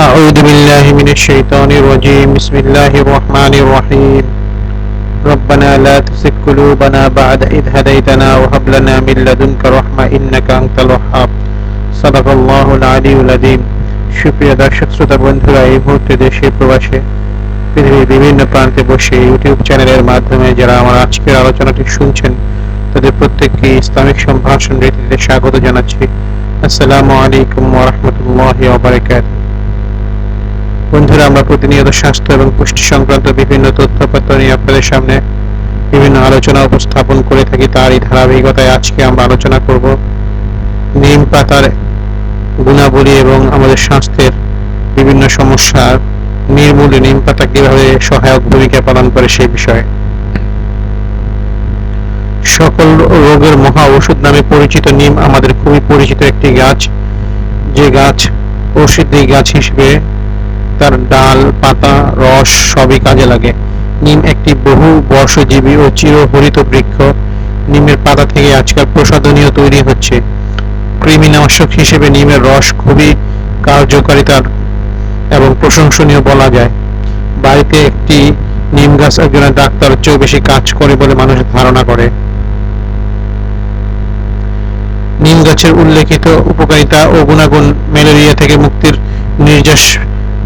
أعوذ بالله من الشيطان الرجيم بسم الله الرحمن الرحيم ربنا لا تزغ قلوبنا بعد إذ هديتنا وهب لنا من لدنك رحمة إنك أنت الوهاب صدق الله العلي العظيم সুপ্রিয় দর্শক শ্রোতা বন্ধুরা এই মুহূর্তে দেশে প্রবাসে পৃথিবীর বিভিন্ন প্রান্তে বসে ইউটিউব চ্যানেলের মাধ্যমে যারা আমার আজকের আলোচনাটি শুনছেন তাদের প্রত্যেককে ইসলামিক সম্ভাষণ রীতিতে স্বাগত জানাচ্ছি আসসালামু আলাইকুম ওয়া রাহমাতুল্লাহি ওয়া বারাকাতুহু বন্ধুরা, আমরা প্রতিনিয়ত স্বাস্থ্য এবং পুষ্টি সংক্রান্ত বিভিন্ন তথ্যপত্র নিয়ে আপনাদের সামনে বিভিন্ন আলোচনা উপস্থাপন করে থাকি। তারই ধারাবাহিকতায় আজকে আমরা আলোচনা করব নিম পাতার গুণাবলী এবং আমাদের স্বাস্থ্যের বিভিন্ন সমস্যার নির্মূলে নিম পাতা কীভাবে সহায়ক ভূমিকা পালন করে সেই বিষয়ে। সকল রোগের মহা ওষুধ নামে পরিচিত নিম আমাদের খুবই পরিচিত একটি গাছ। যে গাছ ঔষধি গাছ হিসেবে তার ডাল, পাতা, রস সবই কাজে লাগে। নিম একটি বহু বর্ষজীবী ও চিরহরিত বৃক্ষ। নিমের পাতা থেকে আজকাল প্রসাধনীয় তৈরি হচ্ছে। কৃমিনাশক হিসেবে নিমের রস খুবই কার্যকারিতার এবং প্রশংসনীয় বলা যায়। বাড়িতে একটি নিম গাছ একজনের ডাক্তার চেয়েও বেশি কাজ করে বলে মানুষ ধারণা করে। নিম গাছের উল্লেখিত উপকারিতা ও গুণাগুণ ম্যালেরিয়া থেকে মুক্তির নির্যাস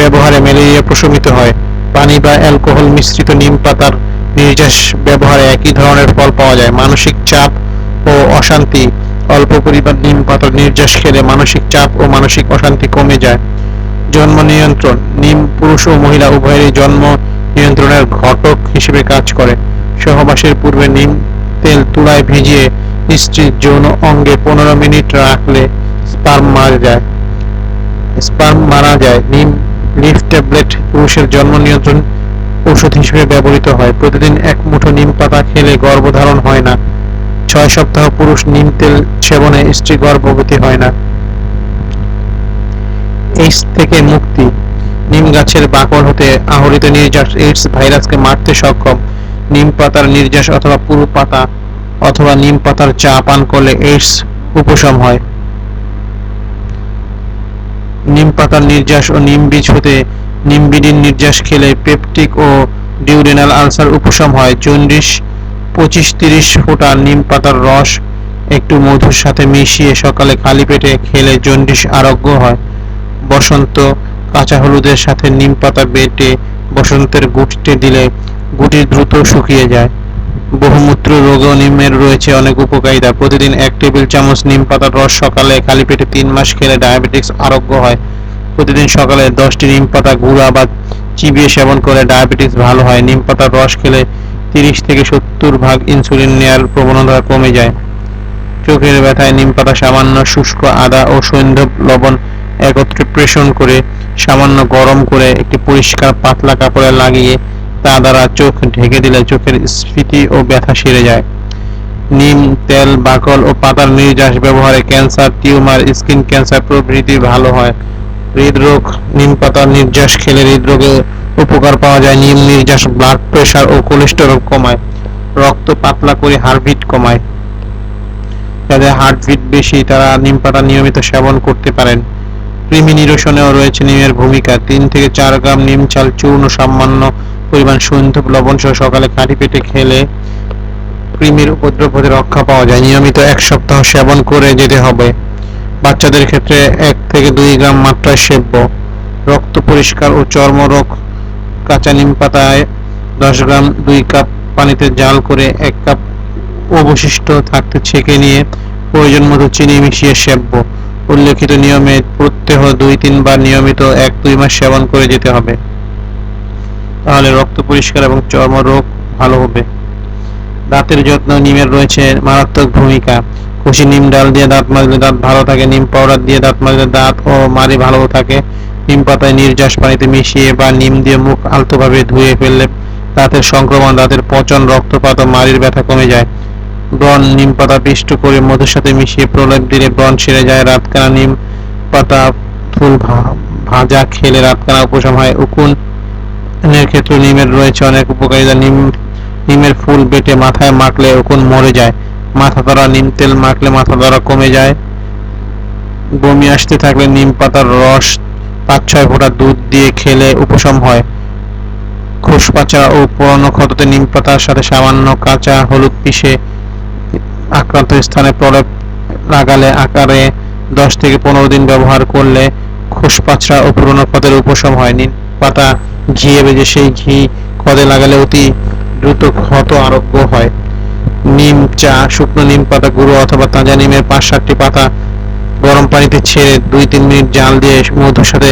ব্যবহারে ম্যালেরিয়া প্রশমিত হয়। পানি বা অ্যালকোহল মিশ্রিত নিম পাতার নির্যাস ব্যবহারে একই ধরনের ফল পাওয়া যায়। মানসিক চাপ ও অশান্তি। অল্প পরিমাণ নিম পাতার নির্যাস খেলে মানসিক চাপ ও মানসিক অশান্তি কমে যায়। জন্ম নিয়ন্ত্রণ। নিম পুরুষ ও মহিলা উভয়েরই জন্ম নিয়ন্ত্রণের ঘটক হিসেবে কাজ করে। সহবাসের পূর্বে নিম তেল তুলায় ভিজিয়ে স্ত্রীর যৌন অঙ্গে পনেরো মিনিট রাখলে স্পার্ম মারা যায়। স্পার্ম মারা যায়। নিম ট্যাবলেট পুরুষের জন্ম নিয়ন্ত্রণ ঔষধ হিসেবে ব্যবহৃত হয়। প্রতিদিন এক মুঠো নিম পাতা খেলে গর্ভধারণ হয় না। ছয় সপ্তাহ পুরুষ নিম তেল সেবনে স্ত্রী গর্ভবতী হয় না। এইডস থেকে মুক্তি। নিম গাছের বাকল হতে আহরিত নির্যাস এইডস ভাইরাসকে মারতে সক্ষম। নিম পাতার নির্যাস অথবা পুরু পাতা অথবা নিম পাতার চা পান করলে এইডস উপশম হয়। নিম পাতার নির্যাস ও নিম বীজ হতে নিমবিডিন নির্যাস খেলে পেপটিক ও ডিউরেনাল আলসার উপশম হয়। জন্ডিস পঁচিশ, তিরিশ ফোঁটা নিম পাতার রস একটু মধুর সাথে মিশিয়ে সকালে খালি পেটে খেলে জন্ডিস আরোগ্য হয়। বসন্ত, কাঁচা হলুদের সাথে নিম পাতা বেটে বসন্তের গুটিতে দিলে গুটি দ্রুত শুকিয়ে যায়। বহুমূত্র রোগ নিমের রয়েছে অনেক উপকারিতা। প্রতিদিন এক টেবিল চামচ নিম পাতার রস সকালে খালি পেটে তিন মাস খেলে ডায়াবেটিস আরোগ্য হয়। প্রতিদিন সকালে দশটি নিম পাতা, গুঁড়া বা চিবিয়ে সেবন করে ডায়াবেটিস ভালো হয়। নিম পাতার রস খেলে তিরিশ থেকে সত্তর ভাগ ইনসুলিন নেওয়ার প্রবণতা কমে যায়। চোখের ব্যথায় নিম পাতা সামান্য শুষ্ক আদা ও সৈন্ধব লবণ একত্রে প্রেষণ করে সামান্য গরম করে একটি পরিষ্কার পাতলা কাপড়ে লাগিয়ে তা দ্বারা চোখ ঢেকে দিলে চোখের স্ফীতি ও ব্যথা সেরে যায়। নিম, তেল, বাকল ও পাতার নির্যাস ব্যবহারে ক্যান্সার, টিউমার, স্কিন ক্যান্সার প্রভৃতি ভালো হয়। হৃদরোগ নিম পাতার নির্যাস খেলে হৃদরোগে উপকার পাওয়া যায়। নিম নির্যাস ব্লাড প্রেশার ও কোলেস্টেরল কমায়। রক্ত পাতলা করে হার্টবিট কমায়। যাদের হার্টবিট বেশি, তারা নিম পাতা নিয়মিত সেবন করতে পারেন। কৃমি নিরসনেও রয়েছে নিমের ভূমিকা। তিন থেকে চার গ্রাম নিম, চাল, চূর্ণ, সামান্য পরিমাণ সৈন্ধব লবণ সহ সকালে খালি পেটে খেলে কৃমির উপদ্রব হতে রক্ষা পাওয়া যায়। নিয়মিত এক সপ্তাহ সেবন করে যেতে হবে। বাচ্চাদের ক্ষেত্রে এক থেকে দুই গ্রাম মাত্রায় সেব্য। রক্ত পরিষ্কার ও চর্মরোগ কাঁচা নিম পাতায় দশ গ্রাম দুই কাপ পানিতে জাল করে এক কাপ অবশিষ্ট থাকতে ছেঁকে নিয়ে প্রয়োজন মতো চিনি মিশিয়ে সেব্য। উল্লেখিত নিয়মে প্রত্যহ দুই তিনবার নিয়মিত এক দুই মাস সেবন করে যেতে হবে। তাহলে রক্ত পরিষ্কার এবং চর্মরোগ ভালো হবে। দাঁতের যত্ন নিমের রয়েছে মারাত্মক ভূমিকা। খুশি নিম ডাল দিয়ে দাঁত মাজলে দাঁত ভালো থাকে, নিম পাউডার দিয়ে দাঁত মাজলে দাঁত ও মাড়ি ভালো থাকে। নিম পাতায় নির্যাস পানিতে মিশিয়ে বা নিম দিয়ে মুখ আলতোভাবে ধুয়ে ফেললে দাঁতের সংক্রমণ, দাঁতের পচন, রক্তপাত ও মাড়ির ব্যথা কমে যায়। ব্রণ, নিম পাতা পিষ্ট করে মধুর সাথে মিশিয়ে প্রলেপ দিলে ব্রণ সেরে যায়, রাতকানা নিম পাতা ফুল ভাজা খেলে রাতকানা উপশম হয়। উকুন এর ক্ষেত্রে নিমের রয়েছে অনেক উপকারিতা। নিম, নিমের ফুল বেটে মাথায় মাখলে উকুন মরে যায়। মাথা ধরা নিম তেল মাখলে মাথা ধরা কমে যায়। বমি আসতে থাকলে নিম পাতার রস পাঁচ ছয় ফোঁটা দুধ দিয়ে খেলে উপশম হয়। খোসপাচা ও পুরনো ক্ষততে নিম পাতার সাথে সামান্য কাঁচা হলুদ পিষে আক্রান্ত স্থানে প্রলেপ লাগালে আকারে দশ থেকে পনেরো দিন ব্যবহার করলে খোসপাচড়া ও পুরনো ক্ষতের উপশম হয়। নিম পাতা ঘিয়ে বেজে সেই ঘি ক্ষতে লাগালে অতি দ্রুত ক্ষত আরোগ্য হয়। নিম চা, শুকনো নিম পাতা গুঁড়ো অথবা তাজা নিমের পাঁচ সাতটি পাতা গরম পানিতে ছেড়ে দুই তিন মিনিট জাল দিয়ে মধুর সাথে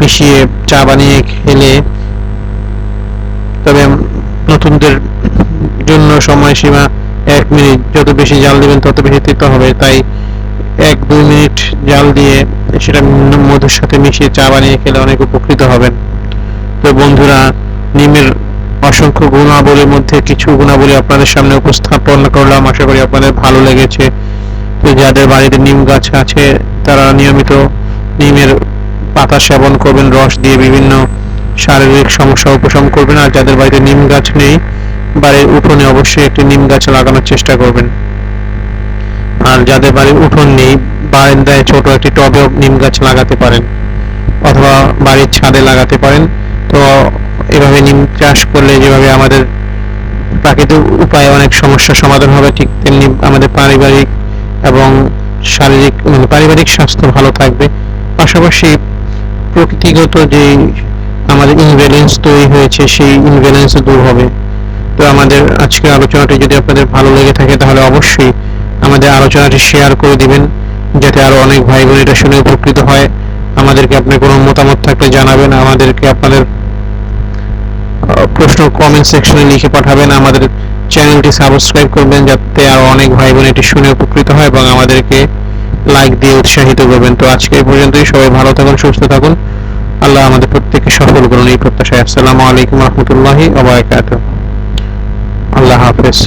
মিশিয়ে চা বানিয়ে খেলে তবে নতুনদের জন্য সময়সীমা এক মিনিট। যত বেশি জাল দিবেন, তত বেশি তিতো হবে। তাই এক দুই মিনিট জাল দিয়ে সেটা মধুর সাথে মিশিয়ে চা বানিয়ে খেলে অনেক উপকৃত হবেন। তো বন্ধুরা, নিমের অসংখ্য গুণাবলীর মধ্যে কিছু গুণাবলী আপনাদের সামনে উপস্থাপন করলাম। আশা করি আপনাদের ভালো লেগেছে। তো যাদের বাড়িতে নিম গাছ আছে, তারা নিয়মিত নিমের পাতা সেবন করবেন, রস দিয়ে বিভিন্ন শারীরিক সমস্যা উপশম করবেন। আর যাদের বাড়িতে নিম গাছ নেই, বাড়ির উঠোনে অবশ্যই একটি নিম গাছ লাগানোর চেষ্টা করবেন। আর যাদের বাড়ির উঠোন নেই, বারান্দায় ছোট একটি টবেও নিম গাছ লাগাতে পারেন অথবা বাড়ির ছাদে লাগাতে পারেন। তো এভাবে নিম চাষ করলে, যেভাবে আমাদের প্রাকৃতিক উপায়ে অনেক সমস্যার সমাধান হবে, ঠিক তেমনি আমাদের পারিবারিক এবং শারীরিক মানে পারিবারিক স্বাস্থ্য ভালো থাকবে। পাশাপাশি প্রকৃতিগত যে আমাদের ইনব্যালেন্স তৈরি হয়েছে, সেই ইনব্যালেন্স দূর হবে। তো আমাদের আজকের আলোচনাটি যদি আপনাদের ভালো লেগে থাকে, তাহলে অবশ্যই আমাদের আলোচনাটি শেয়ার করে দিবেন, যাতে আরও অনেক ভাই বোন এটা শুনে উপকৃত হয়। আমাদেরকে আপনি কোনো মতামত থাকলে জানাবেন, আমাদেরকে আপনাদের প্রশ্ন কমেন্ট সেকশনে লিখে পাঠাবেন। আমাদের চ্যানেলটি সাবস্ক্রাইব করবেন যাতে আরও অনেক ভাই বোন এটি শুনে উপকৃত হয় এবং আমাদেরকে লাইক দিয়ে উৎসাহিত করবেন। তো আজকে এই পর্যন্তই। সবাই ভালো থাকুন, সুস্থ থাকুন। আল্লাহ আমাদের প্রত্যেককে সফল করুন এই প্রত্যাশায়। আসসালামু আলাইকুম রহমতুল্লাহি আবরাকাত আল্লাহ হাফেজ।